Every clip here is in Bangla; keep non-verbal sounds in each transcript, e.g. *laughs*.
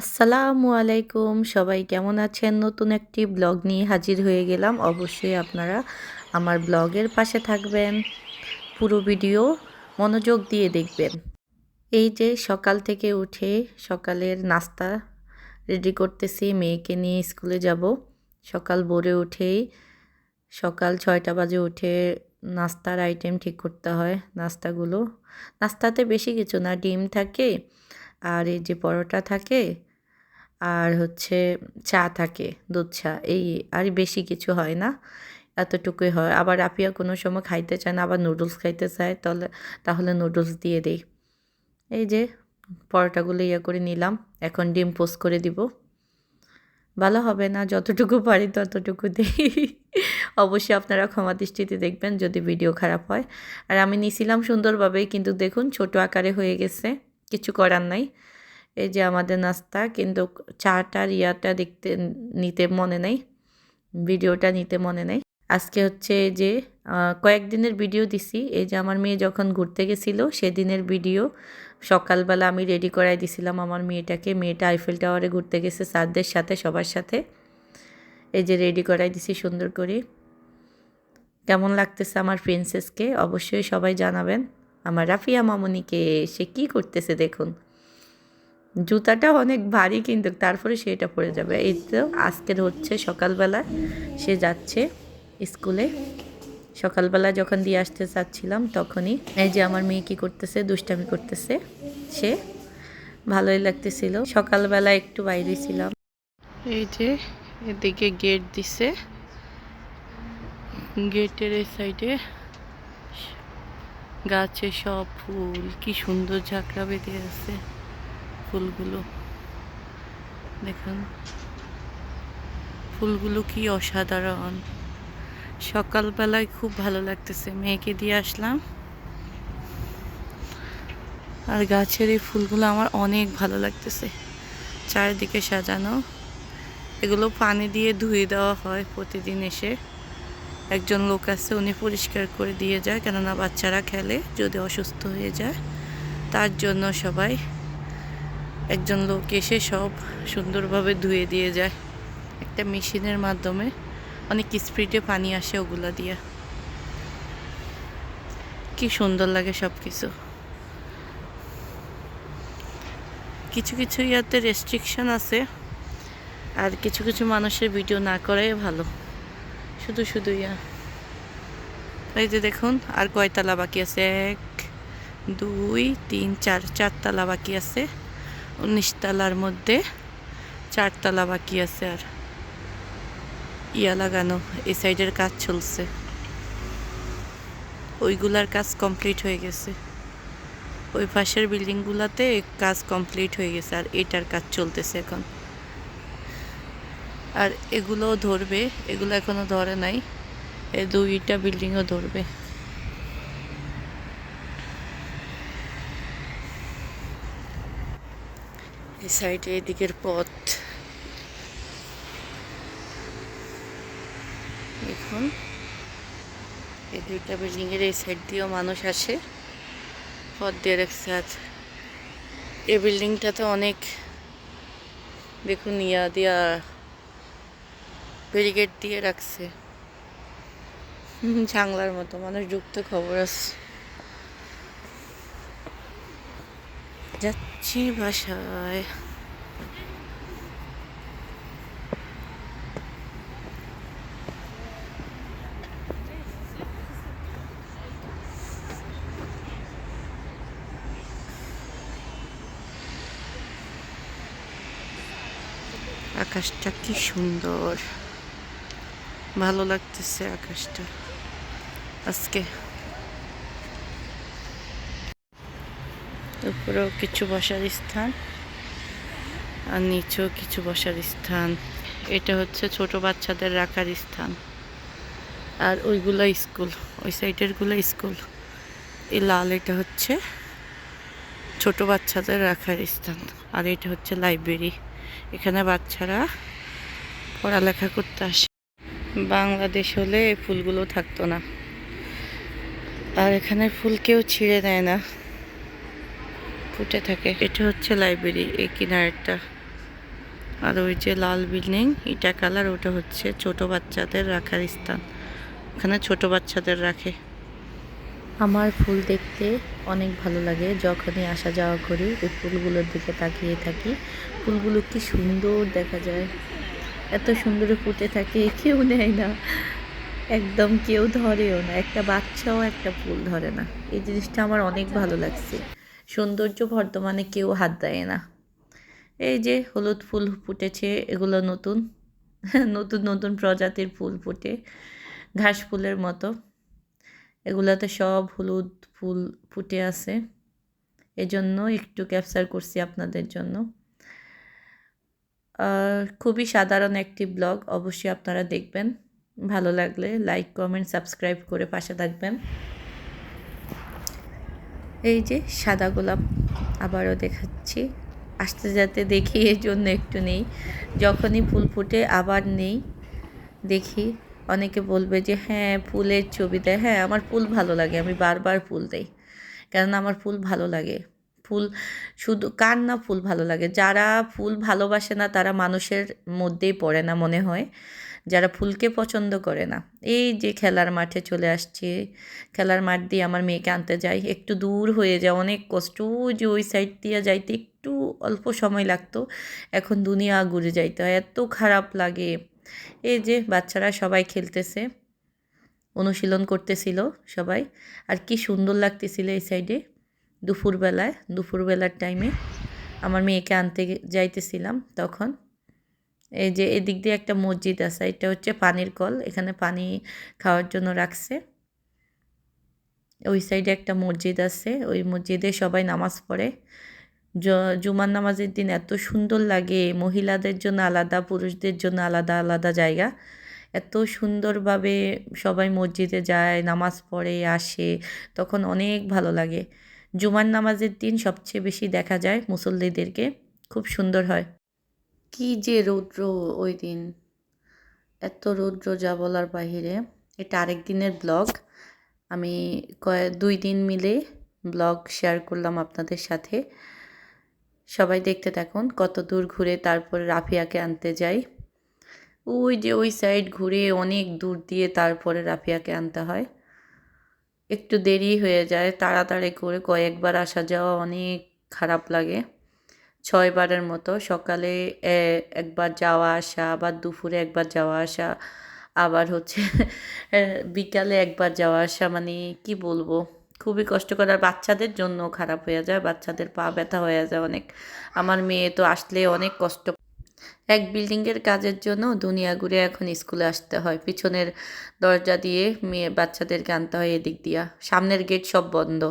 আসসালামু আলাইকুম। সবাই কেমন আছেন? নতুন একটি ব্লগ নিয়ে হাজির হয়ে গেলাম। অবশ্যই আপনারা আমার ব্লগের পাশে থাকবেন। পুরো ভিডিও মনোযোগ দিয়ে দেখবেন। এই যে সকাল থেকে উঠে সকালের নাস্তা রেডি করতেছি। মেয়েকে নিয়ে স্কুলে যাব। সকাল ভোরে উঠেই সকাল ছয়টা বাজে উঠে নাস্তার আইটেম ঠিক করতে হয়, নাস্তাগুলো। নাস্তাতে বেশি কিছু না, ডিম থাকে আর এই যে পরোটা থাকে আর হচ্ছে চা থাকে, দুধ চা, এই আর বেশি কিছু হয় না, এতটুকুই হয়। আবার আপিয়া কোনো সময় খাইতে চায় না, আবার নুডলস খাইতে চায়, তাহলে তাহলে নুডলস দিয়ে দেই। এই যে পরোটাগুলো ইয়ে করে নিলাম, এখন ডিম পোস্ট করে দিব। ভালো হবে না, যতটুকু পারি ততটুকু দিই। অবশ্যই আপনারা ক্ষমা দৃষ্টিতে দেখবেন যদি ভিডিও খারাপ হয়। আর আমি নিছিলাম সুন্দরভাবে কিন্তু দেখুন ছোট আকারে হয়ে গেছে, কিছু করার নাই। এই যে আমাদের নাস্তা, কিন্তু চাটার ইয়াটা দেখতে নিতে মনে নেই, ভিডিওটা নিতে মনে নেই। আজকে হচ্ছে যে কয়েকদিনের ভিডিও দিছি। এই যে আমার মেয়ে যখন ঘুরতে গেছিল, সেদিনের ভিডিও সকালবেলা আমি রেডি করাই দিছিলাম আমার মেয়েটাকে। মেয়েটা আইফেল টাওয়ারে ঘুরতে গেছে স্যারদের সাথে, সবার সাথে। এই যে রেডি করাই দিছি সুন্দর করে। কেমন লাগতেছে আমার প্রিন্সেসকে অবশ্যই সবাই জানাবেন। আমার রাফিয়া মামুনিকে, সে কি করতেছে দেখুন। জুতাটা অনেক ভারী কিন্তু তারপরে সেটা পড়ে যাবে। এই তো আজকের হচ্ছে সকালবেলা। সে যাচ্ছে স্কুলে। সকালবেলা যখন দিয়ে আসতে চাচ্ছিলাম তখনই এই যে আমার মেয়ে কী করতেছে, দুষ্টামি করতেছে। সে ভালোই লাগতেছিল। সকালবেলা একটু বাইরে ছিলাম। এই যে এদিকে গেট দিছে। গেটের এই সাইডে গাছে সব ফুল। কি সুন্দর ঝাঁকড়া বেঁধে আছে। ফুলগুলো। দেখুন। ফুলগুলো কি অসাধারণ। সকালবেলায় খুব ভালো লাগতেছে। মেয়েকে দিয়ে আসলাম। আর গাছের এই ফুলগুলো আমার অনেক ভালো লাগতেছে। চারিদিকে সাজানো। এগুলো পানি দিয়ে ধুয়ে দেওয়া হয় প্রতিদিন এসে। একজন লোক আছে, উনি পরিষ্কার করে দিয়ে যায়। কেননা বাচ্চারা খেলে, যদি অসুস্থ হয়ে যায়, তার জন্য সবাই একজন লোক এসে সব সুন্দরভাবে ধুয়ে দিয়ে যায়। একটা মেশিনের মাধ্যমে অনেক স্পিডে পানি আসে ওগুলা দিয়ে। কি সুন্দর লাগে সব কিছু কিছু কিছু ইয়াতে রেস্ট্রিকশন আছে, আর কিছু কিছু মানুষের ভিডিও না করাই ভালো। শুধু শুধু ইয়া। এই যে দেখুন, আর কয়তলা বাকি আছে? এক, দুই, তিন, চার, চারতলা বাকি আছে। উনিশ তলার মধ্যে চারতলা বাকি আছে আর। ইয়া লাগানো, এই সাইডের কাজ চলছে। ওইগুলার কাজ কমপ্লিট হয়ে গেছে। ওই পাশের বিল্ডিংগুলোতে কাজ কমপ্লিট হয়ে গেছে আর এটার কাজ চলতেছে এখন। আর এগুলোও ধরবে, এগুলো এখনও ধরে নাই। এই দুইটা বিল্ডিংও ধরবে। সাইডে এদিকের পথ। দেখুন, এই দুইটা বিল্ডিং এর এই সাইড দিয়েও মানুষ আসে। পথ দিয়ে রাখছে আর এই বিল্ডিংটাতে অনেক, দেখুন, ইয়া দিয়া ব্যারিকেড দিয়ে রাখছে। জাংলার মতো। মানুষ যুক্ত খবর আছে। যাচ্ছি বাসায়। আকাশটা কি সুন্দর। ভালো লাগতেছে আকাশটা। আজকে উপরেও কিছু বসার স্থান আর নিচেও কিছু বসার স্থান। এটা হচ্ছে ছোট বাচ্চাদের রাখার স্থান। আর ওইগুলো স্কুল, ওই সাইডেরগুলো স্কুল। এই লাল, এটা হচ্ছে ছোট বাচ্চাদের রাখার স্থান। আর এটা হচ্ছে লাইব্রেরি। এখানে বাচ্চারা পড়ালেখা করতে আসে। বাংলাদেশ হলে ফুলগুলো থাকতো না। আর এখানে ফুল কেউ ছিঁড়ে দেয় না। ফুটে থাকে। এটা হচ্ছে লাইব্রেরি, এই কিনারটা আর ওই যে লাল বিল্ডিং ইটা কালার, ওটা হচ্ছে ছোট বাচ্চাদের রাখার স্থান। ওখানে ছোট বাচ্চাদের রাখে। আমার ফুল দেখতে অনেক ভালো লাগে। যখনই আসা যাওয়া করি, ওই ফুলগুলোর দিকে তাকিয়ে থাকি। ফুলগুলো কি সুন্দর দেখা যায়। এত সুন্দর ফুটে থাকে, কেউ নেয় না। একদম কেউ ধরেও না। একটা বাচ্চাও একটা ফুল ধরে না। এই জিনিসটা আমার অনেক ভালো লাগছে। সৌন্দর্য বর্তমানে কেউ হাত দেয় না। এই যে হলুদ ফুল ফুটেছে, এগুলো নতুন। *laughs* নতুন নতুন প্রজাতির ফুল ফুটে, ঘাস ফুলের মতো। এগুলোতে সব হলুদ ফুল ফুটে আছে। এজন্য একটু ক্যাপচার করছি আপনাদের জন্য। খুবই সাধারণ একটি ব্লগ, অবশ্যই আপনারা দেখবেন। ভালো লাগলে লাইক কমেন্ট সাবস্ক্রাইব করে পাশে থাকবেন। এই যে সাদা গোলাপ আবারও দেখাচ্ছি। আসতে যাতে দেখি, এর জন্য একটু নেই। যখনই ফুল ফুটে আবার নেই। দেখি, অনেকে বলবে যে হ্যাঁ ফুলের ছবি দেয়। হ্যাঁ আমার ফুল ভালো লাগে, আমি বারবার ফুল দেই। কেননা আমার ফুল ভালো লাগে। ফুল শুধু, কার না ফুল ভালো লাগে? যারা ফুল ভালোবাসে না, তারা মানুষের মধ্যেই পড়ে না, মনে হয়। যারা ফুলকে পছন্দ করে না। এই যে খেলার মাঠে চলে আসছে, খেলার মাঠ দিয়ে আমার মেয়েকে আনতে যাই। একটু দূর হয়ে যায়, অনেক কষ্ট। যে ওই সাইড দিয়ে যাইতে একটু অল্প সময় লাগতো। এখন দুনিয়া ঘুরে যাইতে হয়, এত খারাপ লাগে। এই যে বাচ্চারা সবাই খেলতেছে, অনুশীলন করতেছিল সবাই। আর কি সুন্দর লাগতেছিল এই সাইডে দুপুরবেলায়, দুপুরবেলার টাইমে আমার মেয়েকে আনতে যাইতেছিলাম তখন। এই যে এদিক দিয়ে একটা মসজিদ আছে, এটা হচ্ছে পানির কল, এখানে পানি খাওয়ার জন্য রাখছে। ওই সাইডে একটা মসজিদ আছে, ওই মসজিদে সবাই নামাজ পড়ে। জুমার নামাজের দিন এত সুন্দর লাগে, মহিলাদের জন্য আলাদা, পুরুষদের জন্য আলাদা আলাদা জায়গা। এত সুন্দরভাবে সবাই মসজিদে যায়, নামাজ পড়ে, আসে, তখন অনেক ভালো লাগে। জুমার নামাজের দিন সবচেয়ে বেশি দেখা যায় মুসল্লিদেরকে, খুব সুন্দর হয়। কি যে রৌদ্র ওই দিন। এত রৌদ্র যা বলার বাহিরে। এটা আরেক দিনের ব্লগ। আমি কয়ে, দুই দিন মিলে ব্লগ শেয়ার করলাম আপনাদের সাথে। সবাই দেখতে থাকুন কত দূর ঘুরে তারপরে রাফিয়াকে আনতে যাই। ওই যে ওই সাইড ঘুরে অনেক দূর দিয়ে তারপরে রাফিয়াকে আনতে হয়। একটু দেরি হয়ে যায়, তাড়াতাড়ি করে কয়েকবার আসা যাওয়া অনেক খারাপ লাগে। ছয়বারের মতো সকালে একবার যাওয়া আসা, আবার দুপুরে একবার যাওয়া আসা, আবার হচ্ছে বিকালে একবার যাওয়া আসা মানে কি বলব? খুবই কষ্টকর। আর বাচ্চাদের জন্য খারাপ হয়ে যায়, বাচ্চাদের পা ব্যথা হয়ে যায় অনেক। আমার মেয়ে তো আসলে অনেক কষ্ট। এক বিল্ডিংয়ের কাজের জন্য দুনিয়া ঘুরে এখন স্কুলে আসতে হয়। পিছনের দরজা দিয়ে মেয়ে বাচ্চাদেরকে আনতে হয় এদিক দিয়া। সামনের গেট সব বন্ধ।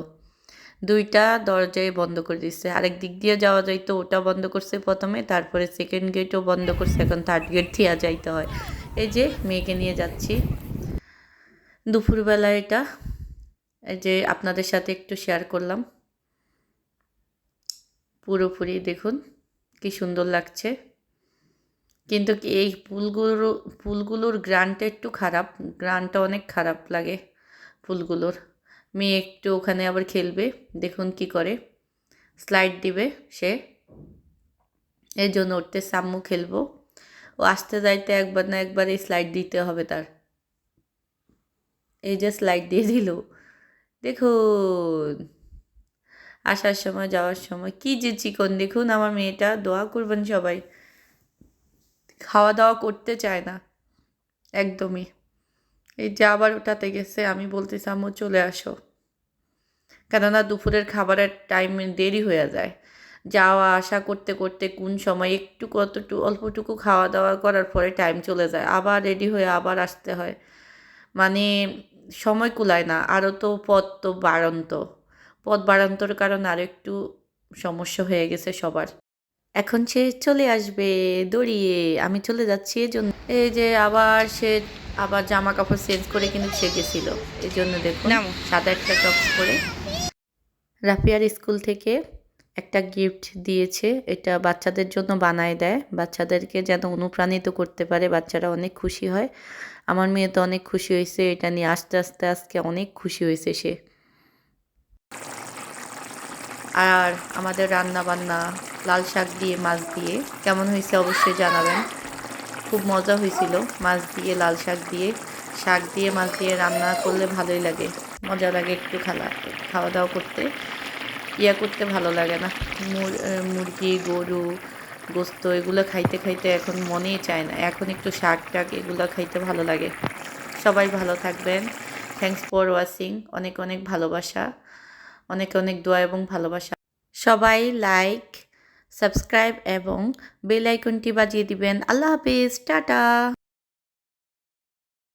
দুইটা দরজায় বন্ধ করে দিচ্ছে আরেক দিক দিয়ে যাওয়া যাইতো, ওটা বন্ধ করছে প্রথমে, তারপরে সেকেন্ড গেটও বন্ধ করছে, এখন থার্ড গেট থিয়া যাইতে হয়। এই যে মেয়েকে নিয়ে যাচ্ছি। দুপুরবেলা এটা, এই যে আপনাদের সাথে একটু শেয়ার করলাম। পুরোপুরি দেখুন, কি সুন্দর লাগছে। কিন্তু এই ফুলগুলোর ফুলগুলোর গ্রানটা একটু খারাপ, গ্রানটা অনেক খারাপ লাগে ফুলগুলোর। মেয়ে একটু ওখানে আবার খেলবে, দেখুন কি করে। স্লাইড দিবে সে। এই জন্য উঠতে সাম্মু খেলব। ও আসতে যাইতে একবার না একবার এই স্লাইড দিতে হবে তার। এই যে স্লাইড দিয়ে দিল। দেখুন। আসার সময়, যাওয়ার সময় কি যে চিকন। দেখুন আমার মেয়েটা, দোয়া করবেন সবাই। খাওয়া দাওয়া করতে চায় না। একদমই। এই যে আবার ওটাতে গেছে, আমি বলতেছি, আম্মু, চলে আসো। কেননা দুপুরের খাবারের টাইম দেরি হয়ে যায়। যাওয়া, আসা করতে করতে কোন সময় একটু কতটুকু, অল্পটুকু খাওয়া দাওয়া করার পরে টাইম চলে যায়। আবার রেডি হয়ে আবার আসতে হয়। মানে সময় কুলায় না আরও তো পথ তো বাড়ন্ত। পথ বাড়ন্তর কারণে আরও একটু সমস্যা হয়ে গেছে সবার। এখন সে চলে আসবে দড়িয়ে। আমি চলে যাচ্ছি এই জন্য। এই যে আবার সে আবার জামা কাপড় চেঞ্জ করে কিন্তু সে গেছিল। এই জন্য দেখুন সাদা একটা টপস পরে। রাফিয়ার স্কুল থেকে একটা গিফট দিয়েছে। এটা বাচ্চাদের জন্য বানায় দেয়। বাচ্চাদেরকে যেন অনুপ্রাণিত করতে পারে। বাচ্চারা অনেক খুশি হয়। আমার মেয়ে তো অনেক খুশি হয়েছে। এটা নিয়ে আস্তে আস্তে আজকে অনেক খুশি হয়েছে সে। আর আমাদের রান্না বান্না লাল শাক দিয়ে, মাছ দিয়ে। কেমন হয়েছে অবশ্যই জানাবেন। খুব মজা হয়েছিল মাছ দিয়ে, লাল শাক দিয়ে। শাক দিয়ে, মাছ দিয়ে রান্না করলে ভালোই লাগে। মজা লাগে একটু খালা খাওয়া দাওয়া করতে। ইয়া করতে ভালো লাগে না। মুরগি, গরু, গোস্ত এগুলো খাইতে খাইতে এখন মনেই চায় না। এখন একটু শাক টাক এগুলো খাইতে ভালো লাগে। সবাই ভালো থাকবেন। থ্যাংকস ফর ওয়াচিং অনেক অনেক ভালোবাসা। অনেক অনেক দোয়া এবং ভালোবাসা। সবাই লাইক সাবস্ক্রাইব এবং বেল আইকনটি বাজিয়ে দিবেন। আল্লাহ হাফিজ টাটা।